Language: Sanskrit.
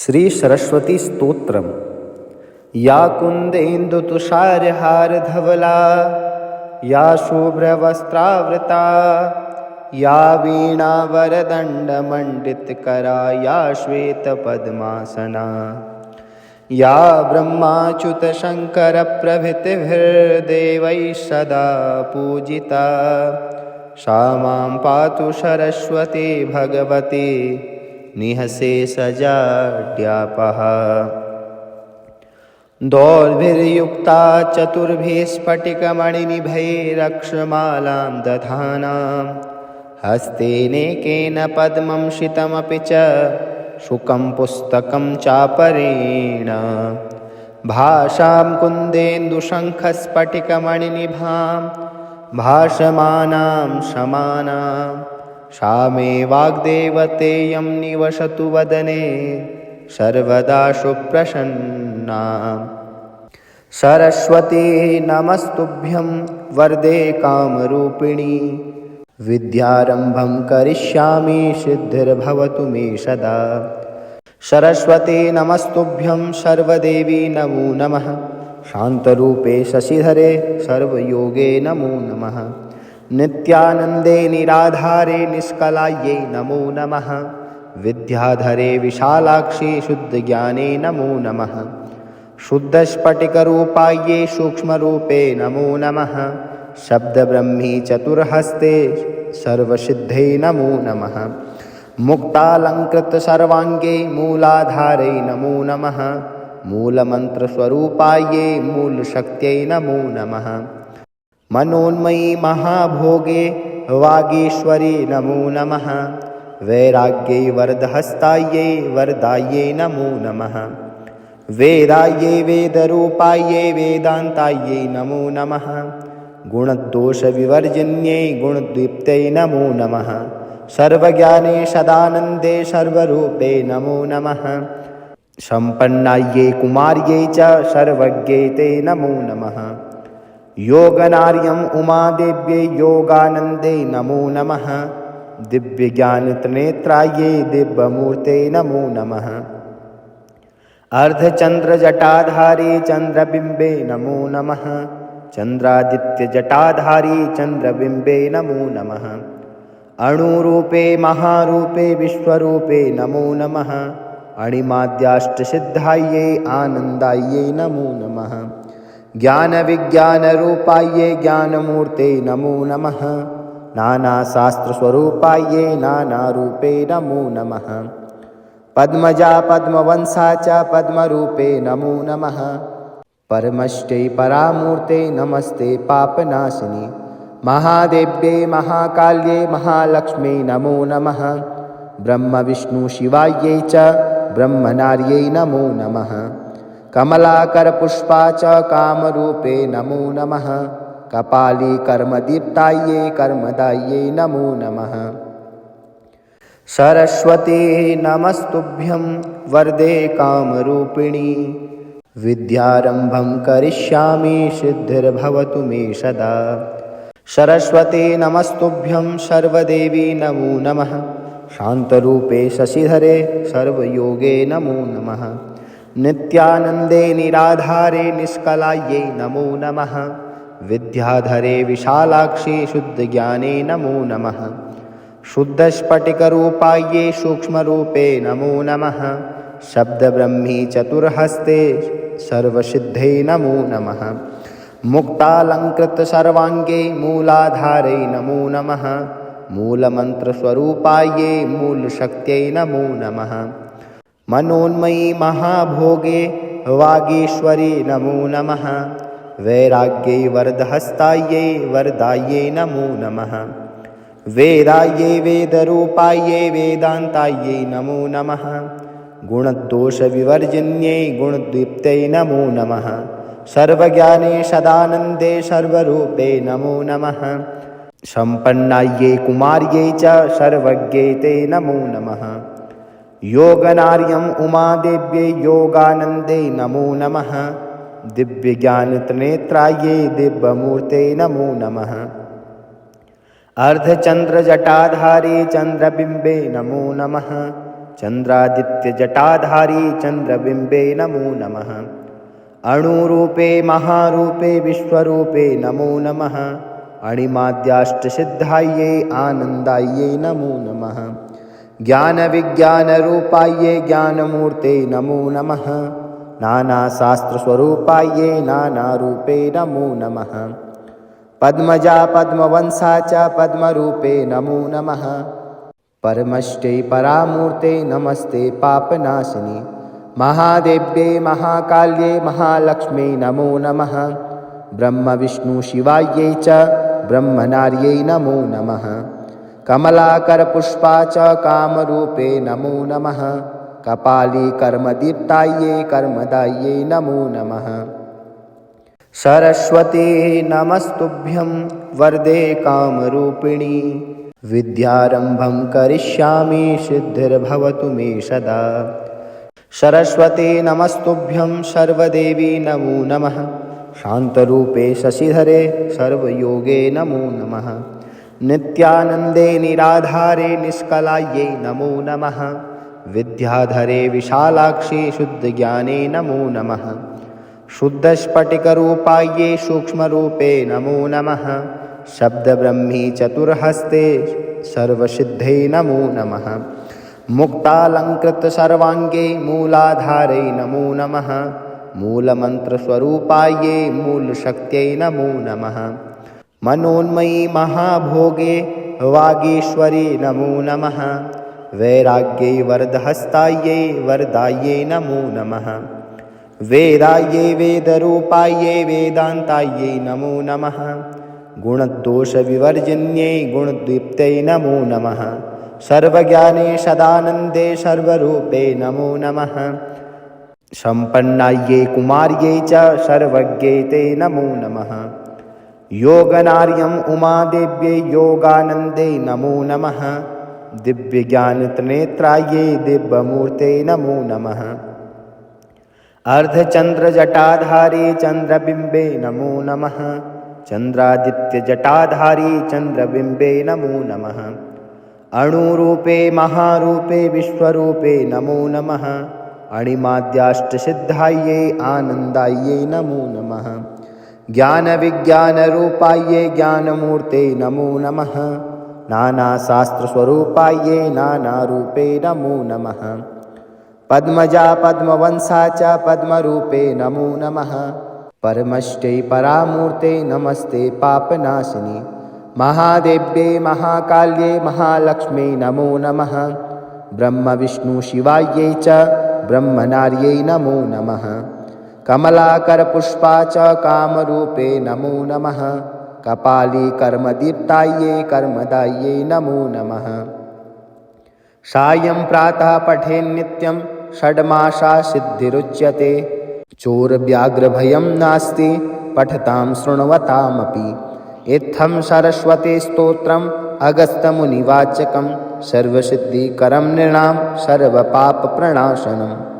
श्रीसरस्वतीस्तोत्रम्। या कुन्देन्दुतुषारहारधवला या शुभ्रवस्त्रावृता या वीणावरदण्डमण्डितकरा या श्वेतपद्मासना या ब्रह्माच्युतशङ्करप्रभृतिभिर्देवैः सदा पूजिता। सा मां पातु सरस्वती भगवती निहसे सजाड्यापः। दौर्भिर्युक्ता चतुर्भिः स्फटिकमणिनिभैरक्षमालां दधानां हस्तेनेकेन पद्मं शितमपि च शुकं पुस्तकं चापरेण। भाषां कुन्देन्दुशङ्खस्फटिकमणिनिभां भाषमानां शमानां मे वाग्देवतेयं निवसतु वदने सर्वदा सुप्रसन्ना। सरस्वती नमस्तुभ्यं वरदे कामरूपिणी विद्यारम्भं करिष्यामि सिद्धिर्भवतु मे सदा। सरस्वती नमस्तुभ्यं सर्वदेवी नमो नमः शान्तरूपे शशिधरे सर्वयोगे नमो नमः नित्यानन्दे निराधारे निष्कलायै नमो नमः। विद्याधरे विशालाक्षि शुद्धज्ञाने नमो नमः। शुद्धस्फटिकरूपायै सूक्ष्मरूपे नमो नमः। शब्दब्रह्मी चतुर्हस्ते सर्वसिद्धे नमो नमः। मुक्तालङ्कृतसर्वाङ्गे मूलाधारै नमो नमः। मूलमन्त्रस्वरूपायै मूलशक्त्यै नमो नमः मनोन्मयी महाभोगे वागीश्वरी नमो नमः। वैराग्यै वरदहस्तायै वरदायै नमो नमः। वेदायै वेदरूपायै वेदान्तायै नमो नमः। गुणदोषविवर्जिन्यै गुणदीप्त्यै नमो नमः। सर्वज्ञाने सदानन्दे सर्वरूपे नमो नमः। सम्पन्नायै कुमार्यै च सर्वज्ञै ते नमो नमः योगनार्यम् उमादेव्यै योगानन्दे नमो नमः। दिव्यज्ञानत्रिनेत्रायै दिव्यमूर्ते नमो नमः। अर्धचन्द्रजटाधारी चन्द्रबिम्बे नमो नमः। चन्द्रादित्यजटाधारी चन्द्रबिम्बे नमो नमः। अणुरूपे महारूपे विश्वरूपे नमो नमः। अणिमाद्याष्टसिद्धायै आनन्दायै नमो नमः ज्ञानविज्ञानरूपायै ज्ञानमूर्ते नमो नमः। नानाशास्त्रस्वरूपायै नानारूपे नमो नमः। पद्मजा पद्मवंसा च पद्मरूपे नमो नमः। परमष्टै परामूर्ते नमस्ते पापनाशिनि। महादेव्ये महाकाल्ये महालक्ष्म्यै नमो नमः। ब्रह्मविष्णुशिवायै च ब्रह्मनार्यै नमो नमः कमलाकरपुष्पा च कामरूपे नमो नमः। कपाली कर्मदीप्तायै कर्मदायै नमो नमः। सरस्वती नमस्तुभ्यं वरदे कामरूपिणी। विद्यारम्भं करिष्यामि सिद्धिर्भवतु मे सदा। सरस्वती नमस्तुभ्यं सर्वदेवी नमो नमः। शान्तरूपे शशिधरे सर्वयोगे नमो नमः नित्यानन्दे निराधारे निष्कलायै नमो नमः। विद्याधरे विशालाक्षि शुद्धज्ञाने नमो नमः। शुद्धस्फटिकरूपायै सूक्ष्मरूपे नमो नमः। शब्दब्रह्मी चतुर्हस्ते सर्वसिद्धे नमो नमः। मुक्तालङ्कृतसर्वाङ्गे मूलाधारै नमो नमः। मूलमन्त्रस्वरूपायै मूलशक्त्यै नमो नमः मनोन्मयी महाभोगे वागीश्वरी नमो नमः। वैराग्यै वरदहस्तायै वरदायै नमो नमः। वेदायै वेदरूपायै वेदान्तायै नमो नमः। गुणदोषविवर्जिन्यै गुणदीप्त्यै नमो नमः। सर्वज्ञाने सदानन्दे सर्वरूपे नमो नमः। सम्पन्नायै कुमार्यै च सर्वज्ञै ते नमो नमः योगनार्यम् उमादेव्यै योगानन्दे नमो नमः। दिव्यज्ञानत्रिनेत्रायै दिव्यमूर्ते नमो नमः। अर्धचन्द्रजटाधारी चन्द्रबिम्बे नमो नमः। चन्द्रादित्यजटाधारी चन्द्रबिम्बे नमो नमः। अणुरूपे महारूपे विश्वरूपे नमो नमः। अणिमाद्याष्टसिद्धायै आनन्दायै नमो नमः ज्ञानविज्ञानरूपायै ज्ञानमूर्ते नमो नमः। नानाशास्त्रस्वरूपायै नानारूपे नमो नमः। पद्मजा पद्मवंसा च पद्मरूपे नमो नमः। परमष्टै परामूर्ते नमस्ते पापनाशिनि। महादेव्ये महाकाल्ये महालक्ष्मी नमो नमः। ब्रह्मविष्णुशिवायै च ब्रह्मनार्यै नमो नमः कमलाकरपुष्पा च कामरूपे नमो नमः। कपाली कर्मदीप्तायै कर्मदायै नमो नमः। सरस्वती नमस्तुभ्यं वरदे कामरूपिणी। विद्यारम्भं करिष्यामि सिद्धिर्भवतु मे सदा। सरस्वती नमस्तुभ्यं सर्वदेवी नमो नमः। शान्तरूपे शशिधरे सर्वयोगे नमो नमः नित्यानन्दे निराधारे निष्कलायै नमो नमः। विद्याधरे विशालाक्षे शुद्धज्ञाने नमो नमः। शुद्धस्फटिकरूपायै सूक्ष्मरूपे नमो नमः। शब्दब्रह्मी चतुर्हस्ते सर्वसिद्धे नमो नमः। मुक्तालङ्कृतसर्वाङ्गे मूलाधारै नमो नमः। मूलमन्त्रस्वरूपायै मूलशक्त्यै नमो नमः मनोन्मयी महाभोगे वागीश्वरी नमो नमः। वैराग्यै वरदहस्तायै वरदायै नमो नमः। वेदायै वेदरूपायै वेदान्तायै नमो नमः। गुणदोषविवर्जिन्यै गुणदीप्त्यै नमो नमः। सर्वज्ञाने सदानन्दे सर्वरूपे नमो नमः। सम्पन्नायै कुमार्यै च सर्वज्ञै ते नमो नमः योगनार्यम् उमादेव्यै योगानन्दे नमो नमः। दिव्यज्ञानत्रिनेत्रायै दिव्यमूर्ते नमो नमः। अर्धचन्द्रजटाधारी चन्द्रबिम्बे नमो नमः। चन्द्रादित्यजटाधारी चन्द्रबिम्बे नमो नमः। अणुरूपे महारूपे विश्वरूपे नमो नमः। अणिमाद्याष्टसिद्धायै आनन्दायै नमो नमः ज्ञानविज्ञानरूपायै ज्ञानमूर्ते नमो नमः। नानाशास्त्रस्वरूपायै नानारूपे नमो नमः। पद्मजा पद्मवंसा च पद्मरूपे नमो नमः। परमष्टै परामूर्ते नमस्ते पापनाशिनि। महादेव्ये महाकाल्ये महालक्ष्मी नमो नमः। ब्रह्मविष्णुशिवायै च ब्रह्मनार्यै नमो नमः कमलाकरपुष्पा च कामरूपे नमो नमः। कपाली कर्मदीप्तायै कर्मदायै नमो नमः। सायं प्रातः पठेन्नित्यं षड्मासा सिद्धिरुच्यते। चोरव्याघ्रभयं नास्ति पठतां शृण्वतामपि। इत्थं सरस्वतीस्तोत्रम् अगस्त्यमुनिवाचकं सर्वसिद्धिकरं नृणां सर्वपापप्रणाशनम्